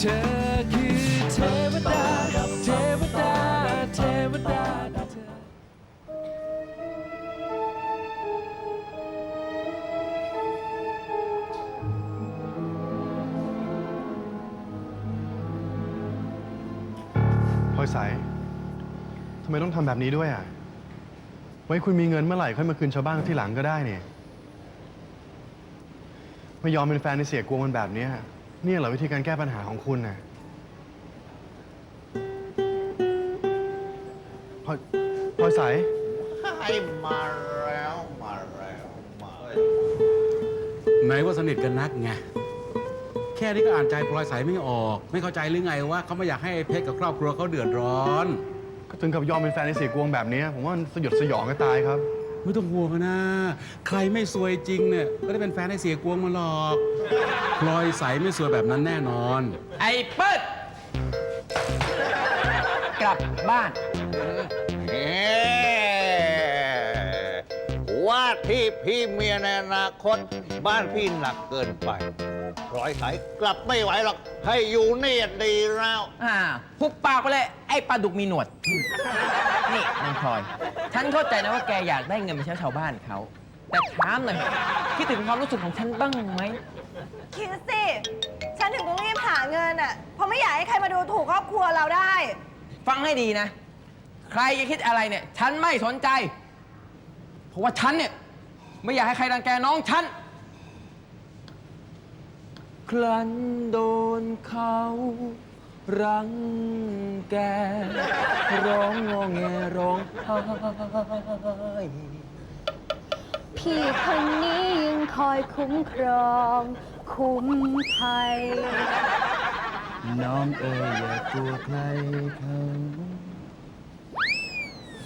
เธอคือเทวดา เทวดา เทวดา พลอยใสทำไมต้องทำแบบนี้ด้วยอะ ไว้คุณมีเงินเมื่อไหร่ค่อยมาคืนชาวบ้านที่หลังก็ได้เนี่ย ไม่ยอมเป็นแฟนในเสียกวงมันแบบเนี้ย เนี่ยเหรอวิธีการแก้ปัญหาของคุณน่ะพลอยพลอยใสให้มาแล้วมาแล้วมาไหนว่าสนิทกันนักไงแค่นี้ก็อ่านใจพลอยใสไม่ออก ไม่เข้าใจหรือไงว่าเขาไม่อยากให้เพชรกับครอบครัวเขาเดือดร้อน ก็ถึงกับยอมเป็นแฟนในเสียกวงแบบเนี้ยผมว่ามันสยดสยองก็ตายครับ ไม่ต้องห่วงนะ ใครไม่ซวยจริงเนี่ยก็ได้เป็นแฟนให้เสียกวงมาหรอกพลอยใสไม่ซวยแบบนั้นแน่นอน ไอ้เปิดกลับบ้านเอ๊ว่าที่พี่เมียในอนาคต บ้านพี่หนักเกินไป ร้อยสายกลับไม่ไหวหรอก ให้อยู่นี่ดีแล้ว อ่าพุกปากไปเลย ไอ้ปลาดุกมีหนวด นี่นางพลอย ฉันเข้าใจนะว่าแกอยากได้เงินไปใช้ชาวบ้านเขา แต่ถามหน่อยคิดถึงความรู้สึกของฉันบ้างไหม คิดสิ ฉันถึงต้องรีบหาเงินอะ เพราะไม่อยากให้ใครมาดูถูกครอบครัวเราได้ ฟังให้ดีนะ ใครจะคิดอะไรเนี่ย ฉันไม่สนใจ เพราะว่าฉันเนี่ย ไม่อยากให้ใครรังแกน้องฉัน ครั้นโดนเขารังแก ร้องงอแงร้องไห้พี่คนนี้ยังคอยคุ้มครอง คุ้มภัย น้องเอ๋ยอย่ากลัวใครเขา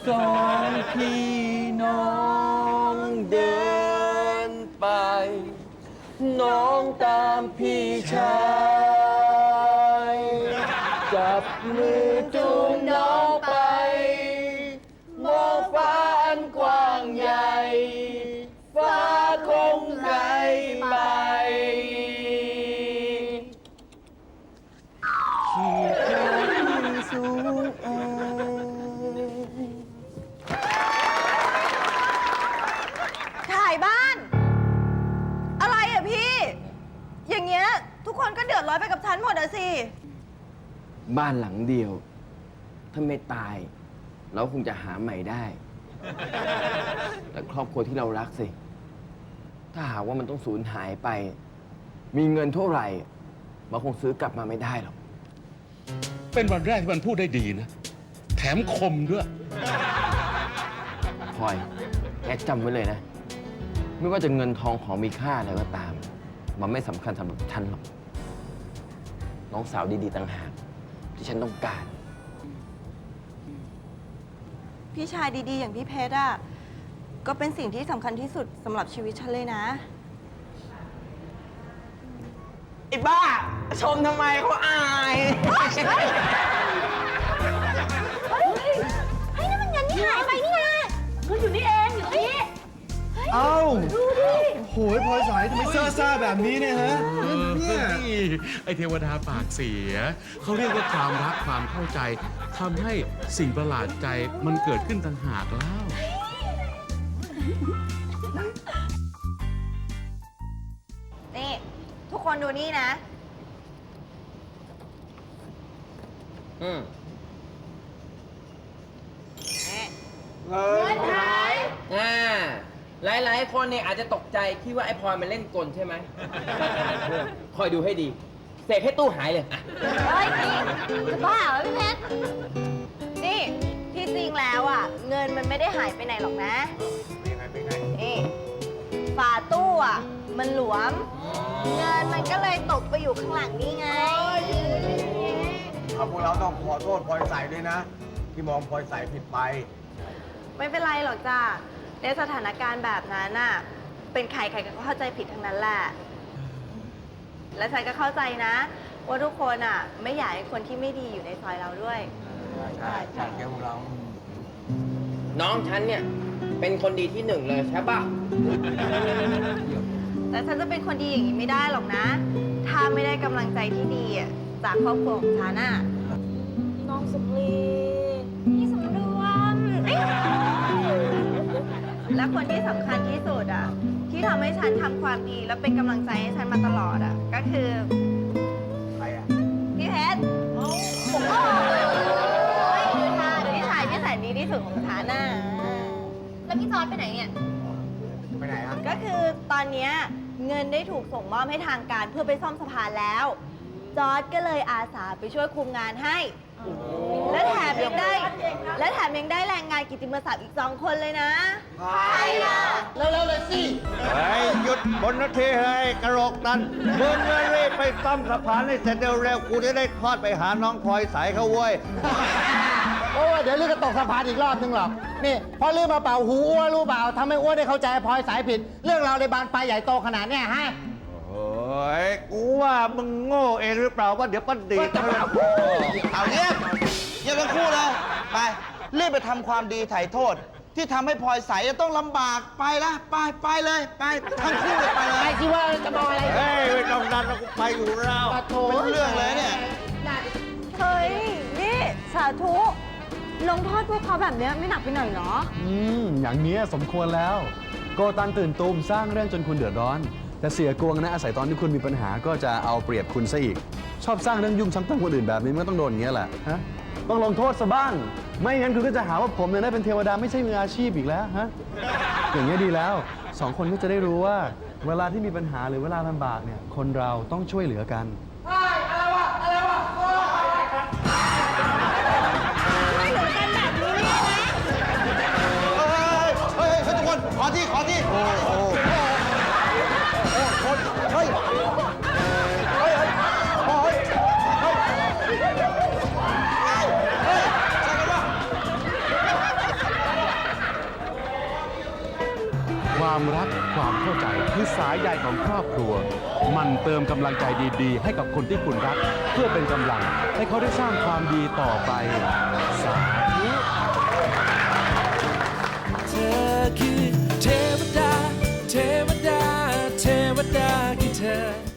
สองพี่น้อง พี่ สิ บ้านหลังเดียว ถ้าไม่ตาย เราคงจะหาใหม่ได้ แต่ครอบครัวที่เรารักสิ ถ้าหากว่ามันต้องสูญหายไป มีเงินเท่าไหร่มันคงซื้อกลับมาไม่ได้หรอก เป็นวันแรกที่มันพูดได้ดีนะ แถมคมด้วยพลอยแกจำไว้เลยนะ ไม่ว่าจะเงินทองของมีค่าอะไรก็ตาม มันไม่สำคัญสำหรับฉันหรอก น้องสาวดีๆต่างหากที่ฉันต้องการ พี่ชายดีๆ อย่างพี่เพชรอะก็เป็นสิ่งที่สำคัญที่สุดสำหรับชีวิตฉันเลยนะ ไอ้บ้า ชมทำไมเขาอาย เฮ้ยนี่มันเงินที่หายไปนี่ไงเงินอยู่นี่เองอยู่ตรงนี้ เอ้าโหยพลอยใสทำไมซ่าซ่าๆแบบนี้เนี่ยฮะเนี่ย นี่ไอเทวดาปากเสีย เขาเรียกว่าความรักความเข้าใจทำให้สิ่งประหลาดใจมันเกิดขึ้นต่างหากแล้ว นี่ ทุกคนดูนี่นะ อืมเงินหายอ่า หลาย ๆ คนเนี่ยอาจจะตกใจคิดว่าไอ้พลอยมันเล่นกลใช่ไหม คอยดูให้ดี เสกให้ตู้หายเลยอะเฮ้ยนี่จะบ้าเหรอพี่เพชร นี่ ที่จริงแล้วอะ เงินมันไม่ได้หายไปไหนหรอกนะนี่ฝาตู้อะ มันหลวม เงินมันก็เลยตกไปอยู่ข้างหลังนี่ไง เอาพวกเราต้องขอโทษพลอยใสด้วยนะ ที่มองพลอยใสผิดไป ไม่เป็นไรหรอกจ้า ในสถานการณ์แบบนั้นน่ะ เป็นใครใครก็เข้าใจผิดทั้งนั้นแหละ และฉันก็เข้าใจนะ ว่าทุกคนอะ ไม่อยากให้คนที่ไม่ดีอยู่ในซอยเราด้วย ใช่ใช่แกพวกเราน้องฉันเนี่ย เป็นคนดีที่หนึ่งเลยใช่ปะแต่ฉันจะเป็นคนดีอย่างนี้ไม่ได้หรอกนะ ถ้าไม่ได้กำลังใจที่ดีอะจากครอบครัวของฉันน่ะ น้องสุปรี และคนที่สำคัญที่สุดอะที่ทำให้ฉันทำความดีและเป็นกำลังใจให้ฉันมาตลอดอะก็คือใครอะพี่เพชรโอ้โหดูท่าดูพี่ชายที่แสนดีที่สุดของฉันน่ะแล้วพี่จอร์ดไปไหนเนี่ย ไปไหนอะก็คือตอนเนี้ยเงินได้ถูกส่งมอบให้ทางการเพื่อไปซ่อมสะพานแล้ว จอร์ดก็เลยอาสาไปช่วยคุมงานให้ และแถมยังได้ และแถมยังได้แรงงานกิตติมศักดิ์อีกสองคนเลยนะใครอะเฮ้ยหยุดบนนาทีเฮ้ยกระโหลกตันมึงเลยรีบไปซ่อมสะพานให้เสร็จเร็วๆกูจะได้ทอดไปหาน้องพลอยใสเขาเว้ย โอ้ยเดี๋ยวลือก็ตกสะพานอีกรอบนึงหรอก นี่พอลือมาเป่าหูอ้วนรู้เปล่าทำให้อ้วนได้เข้าใจพลอยสายผิด เรื่องราวในบานปลายใหญ่โตขนาดเนี้ยฮะ โอ้ยกูว่ามึงโง่เองหรือเปล่าว่าเดี๋ยวประดิษฐ์เอาเงียบ เงียบทั้งคู่เลย ไป รีบไปทำความดีไถ่โทษ ที่ทำให้พลอยใสจะต้องลำบากไปละไปไปเลย ไปทั้งคู่เลยไปเลไอ้ยที่ว่าจะบอกอะไรเฮ้ยไม่ต้องดันแล้วกูไปอยู่แล้วปะโถไม่รู้เรื่องเลยเนี่ย เฮ้ย นี่ สาธุ ลงโทษพวกเขาแบบเนี้ยไม่หนักไปหน่อยเหรอ อืม อย่างเนี้ยสมควรแล้ว โกตันตื่นตูมสร้างเรื่องจนคุณเดือดร้อน แต่เสียกวงนะอาศัยตอนที่คุณมีปัญหาก็จะเอาเปรียบคุณซะอีก ชอบสร้างเรื่องยุ่งซ้ำตั้งคนอื่นแบบนี้มันก็ต้องโดนอย่างเงี้ยแหละฮะ ต้องลงโทษซะบ้าง ไม่งั้นคุณก็จะหาว่าผมเนี่ยได้เป็นเทวดาไม่ใช่มืออาชีพอีกแล้วฮะ อย่างนี้ยดีแล้วสองคนก็จะได้รู้ว่า เวลาที่มีปัญหาหรือเวลาลำบากเนี่ย คนเราต้องช่วยเหลือกัน ความรักความเข้าใจคือสายใยของครอบครัว มันเติมกำลังใจดีๆ ให้กับคนที่คุณรัก เพื่อเป็นกำลัง ให้เขาได้สร้างความดีต่อไปสาธุเธอคือเทวดา เทวดา เทวดาคือเธอ